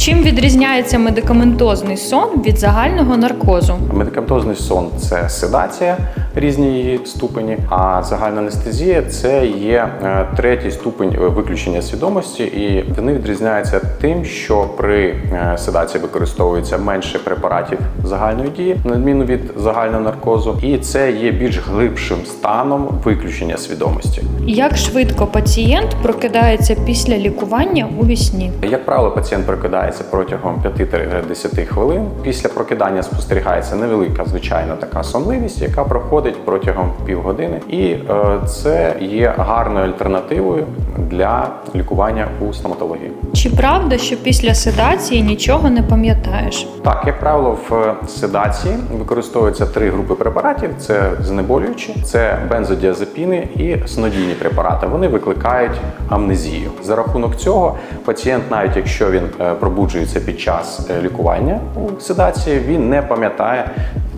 Чим відрізняється медикаментозний сон від загального наркозу? Медикаментозний сон це седація, різні її ступені, а загальна анестезія це є е, третій ступень виключення свідомості, і вони відрізняються тим, що при е, седації використовується менше препаратів загальної дії, на відміну від загального наркозу, і це є більш глибшим станом виключення свідомості. Як швидко пацієнт прокидається після лікування у вісні? Як правило, пацієнт прокидається протягом 5-10 хвилин. Після прокидання спостерігається невелика звичайна така сонливість, яка проходить протягом півгодини, і е, це є гарною альтернативою для лікування у стоматології. Чи правда, що після седації нічого не пам'ятаєш? Так, як правило, в седації використовуються три групи препаратів: це знеболюючі, це бензодіазепіни і снодійні препарати. Вони викликають амнезію. За рахунок цього пацієнт, навіть якщо він е, пробуджується під час е, лікування у седації, він не пам'ятає.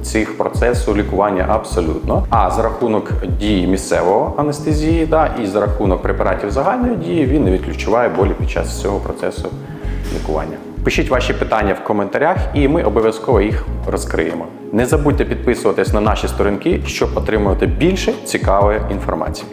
Цих процесу лікування абсолютно. А за рахунок дії місцевого анестезії, да, і за рахунок препаратів загальної дії він не відключуває болі під час цього процесу лікування. Пишіть ваші питання в коментарях, і ми обов'язково їх розкриємо. Не забудьте підписуватись на наші сторінки, щоб отримувати більше цікавої інформації.